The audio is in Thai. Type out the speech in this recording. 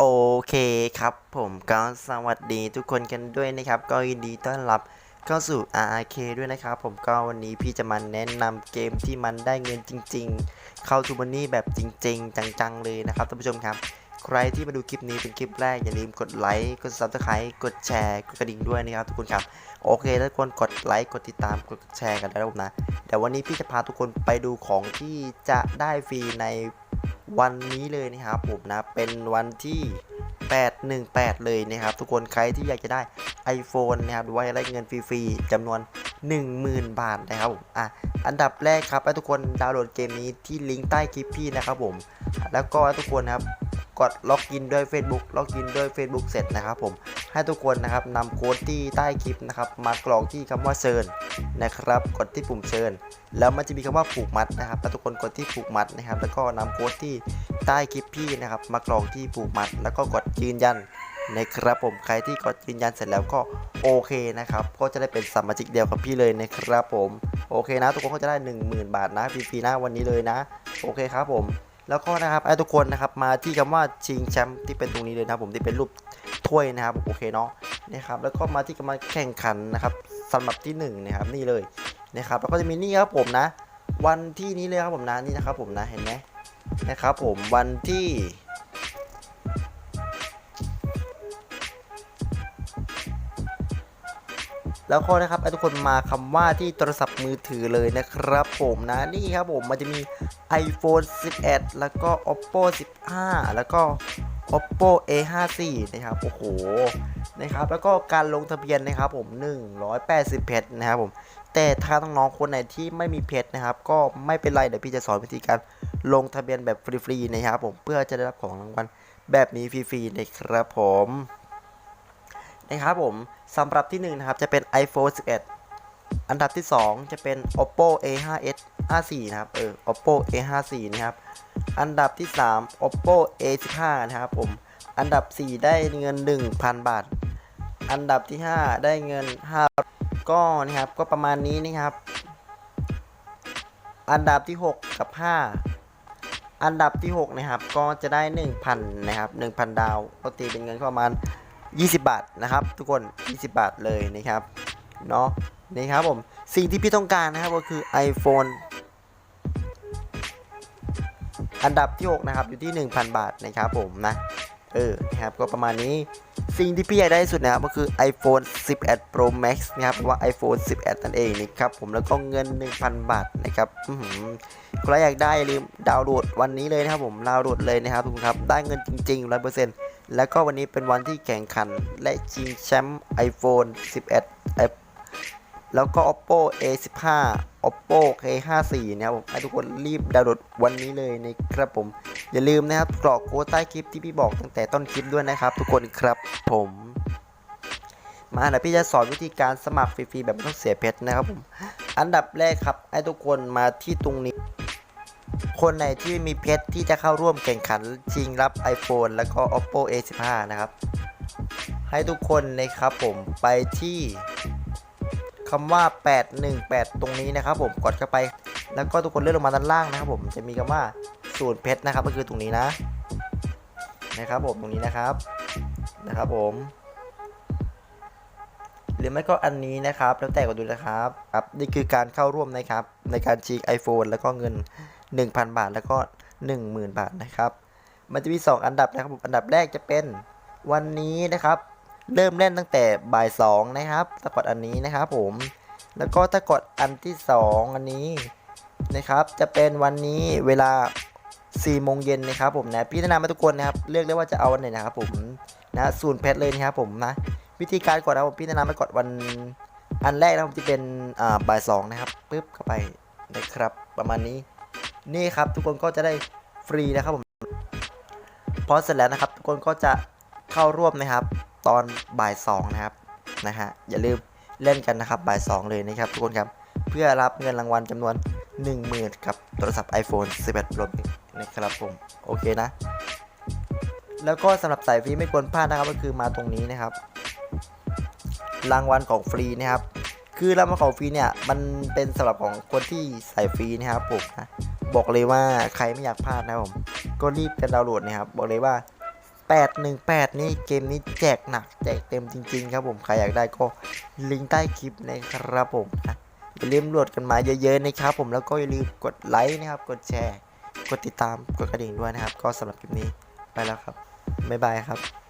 โอเคครับผมก็สวัสดีทุกคนกันด้วยนะครับ ก็ยินดีต้อนรับเข้าสู่ RRK ด้วยนะครับผมก็วันนี้พี่จะมาแนะนำเกมที่มันได้เงินจริง ๆ เข้าทูมันนี่แบบจริง ๆ จังๆ เลยนะครับท่านผู้ชมครับ ใครที่มาดูคลิปนี้เป็นคลิปแรกอย่าลืมกดไลค์กด subscribe กดแชร์กดกระดิ่งด้วยนะครับทุกคนครับโอเคทุกคนกดไลค์กดติดตามกดแชร์กันได้แล้วนะเดี๋ยววันนี้พี่จะพาทุกคนไปดูของที่จะได้ฟรีใน วันนี้เลยนะครับผมนะเป็นวันที่ 818 เลยนะครับ ทุกคนใครที่อยากจะได้ iPhone นะครับหรือว่าได้เงินฟรีๆจำนวน 10,000 บาทนะครับผมอะอันดับแรกครับให้ทุกคนดาวน์โหลดเกมนี้ที่ลิงก์ใต้คลิปพี่นะครับผม แล้วก็ให้ทุกคนนะครับกดล็อกอินด้วย Facebook ล็อกอินด้วย Facebook เสร็จนะครับผม ให้ทุกคนนะครับนำโค้ดที่ใต้คลิปนะครับมากรอกที่คำว่าเชิญนนะครับ กดที่ปุ่มเชิญแล้วมันจะมีคำว่าผูกมัดนะครับแล้วทุกคนกดที่ผูกมัดนะครับ แล้วก็นำโค้ดที่ใต้คลิปพี่นะครับ มากรอกที่ผูกมัด แล้วก็กดยืนยันนะครับผมใครที่กดยืนยันเสร็จแล้วก็โอเคนะครับก็จะได้เป็นสมาชิกเดียวกับพี่เลยนะครับผมโอเคนะทุกคนก็จะได้ 10,000 บาทนะฟรีๆนะวันนี้เลยนะ โอเคครับผมแล้วก็นะครับให้ทุกคนนะครับมาที่คำว่าชิงแชมป์ที่เป็นตรงนี้เลยนะครับผมที่เป็นรูป ถ้วยนะครับโอเคเนาะนะครับแล้วก็มาที่คำว่าแข่งขันนะครับสำหรับที่หนึ่งนะครับนี่เลยนะครับแล้วก็จะมีนี่ครับผมนะ วันที่นี้เลยครับผมนะนี่นะครับผมนะเห็นไหมนะครับผมวันที่แล้วก็นะครับทุกคนมาคำว่าที่โทรศัพท์มือถือเลยนะครับผมนะนี่ครับผมมันจะมี iPhone 11 แล้วก็ Oppo 15 แล้วก็ Oppo A54 นะครับโอ้โหนะครับแล้วก็การลงทะเบียนนะครับผม 180 เพชรนะครับผมแต่ถ้าน้องๆคนไหนที่ไม่มีเพชรนะครับก็ไม่เป็นไรเดี๋ยวพี่จะสอนวิธีการลงทะเบียนแบบฟรีๆนะครับผมเพื่อจะได้รับของรางวัลแบบนี้ฟรีๆนะครับผมนะครับผมสำหรับที่1นะครับจะเป็น iPhone 11 อันดับที่ 2 จะเป็น Oppo A5s 54นะครับเออ Oppo A54 นะครับ อันดับที่ 3 Oppo A15 นะครับผม อันดับ 4 ได้เงิน 1,000 บาท อันดับที่ 5 ได้เงิน5ก็นะครับ ก็ประมาณนี้นะครับ อันดับที่ 6 กับ 5 อันดับที่ 6 นะครับ ก็จะได้ 1,000 นะครับ 1,000 ดาวก็ตีเป็นเงินประมาณ 20 บาทนะครับ ทุกคน 20 บาทเลยนะครับ เนาะนี่ครับผม สิ่งที่พี่ต้องการนะครับก็คือ iPhone อันดับที่ 6 นะครับ อยู่ที่ 1,000 บาทนะครับผมนะเออนะครับก็ประมาณนี้สิ่งที่พี่อยากได้ที่สุดนะครับก็คือ iPhone 11 Pro Max นะครับหรือว่า iPhone 11 นั่นเองนะครับผมแล้วก็เงิน 1,000 บาทนะครับอื้อหือใครอยากได้อย่าลืมดาวน์โหลดวันนี้เลยนะครับผมดาวน์โหลดเลยนะครับทุกคนครับได้เงินจริงๆ 100%แล้วก็วันนี้เป็นวันที่แข่งขัน และชิงแชมป์ iPhone 11เอ่อแล้วก็ Oppo A15 Oppo K54 นะครับผมให้ทุกคนรีบดาวน์โหลดวันนี้เลยนะครับผม อย่าลืมนะครับกรอกโค้ดใต้คลิปที่พี่บอกตั้งแต่ต้นคลิปด้วยนะครับ ทุกคนครับผมมาเดี๋ยวพี่จะสอนวิธีการสมัครฟรีๆแบบไม่ต้องเสียเพชรนะครับผมอันดับแรกครับ ให้ทุกคนมาที่ตรงนี้ คนไหนที่มีเพชรที่จะเข้าร่วมแข่งขันชิงรับ iPhone แล้วก็ Oppo A15 นะครับ ให้ทุกคนนะครับผมไปที่ คำว่า 818 ตรงนี้นะครับผมกดเข้าไป แล้วก็ทุกคนเลื่อนลงมาด้านล่างนะครับผมจะมีคำว่าศูนย์เพชรนะครับ ก็คือตรงนี้นะ นะครับผมตรงนี้นะครับนะครับผมหรือไม่ก็อันนี้นะครับ แล้วแต่ก็ดูนะครับครับนี่คือการเข้าร่วมนะครับ ในการชิง iPhone แล้วก็เงิน 1,000 บาทแล้วก็ 10,000 บาทนะครับ มันจะมี 2 อันดับนะครับผมอันดับแรกจะเป็นวันนี้นะครับ เริ่มเล่นตั้งแต่บ่าย2นะครับถ้ากดอันนี้นะครับผม แล้วก็ถ้ากดอันที่2อันนี้นะครับ จะเป็นวันนี้เวลา4โมงเย็นนะครับผมนะพี่แนะนำให้ทุกคนนะครับ เลือกได้ว่าจะเอาวันไหนนะครับผมนะศูนย์เพชรเลยนะครับผมนะ วิธีการกดนะผมพี่แนะนำให้กดวันอันแรกนะผมจะเป็นอ่าบ่ายสองนะครับปึ๊บเข้าไปนะครับ ประมาณนี้นี่ครับทุกคนก็จะได้ฟรีนะครับผมพอเสร็จแล้วนะครับ ทุกคนก็จะเข้าร่วมนะครับ ตอนบ่ายสองนะครับนะฮะอย่าลืมเล่นกันนะครับบ่ายสองเลยนะครับทุกคนครับเพื่อรับเงินรางวัลจำนวน 10,000กับโทรศัพท์ iPhone 11 Pro นะครับผมโอเคนะ แล้วก็สำหรับสายฟรีไม่ควรพลาดนะครับก็คือมาตรงนี้นะครับ รางวัลของฟรีนะครับ คือรางวัลของฟรีเนี่ยมันเป็นสำหรับของคนที่ใส่ฟรีนะครับผมนะบอกเลยว่าใครไม่อยากพลาดนะผมก็รีบกันดาวน์โหลดนะครับบอกเลยว่า 818 นี่เกมนี้แจกหนักแจกเต็มจริง ๆ ครับผมใครอยากได้ก็ลิงก์ใต้คลิปนะครับผมนะอย่าลืมโหลดกันมาเยอะๆนะครับผมแล้วก็อย่าลืมกดไลค์นะครับ กดแชร์ กดติดตามกดกระดิ่งด้วยนะครับ ก็สำหรับคลิปนี้ไปแล้วครับบ๊ายบายครับ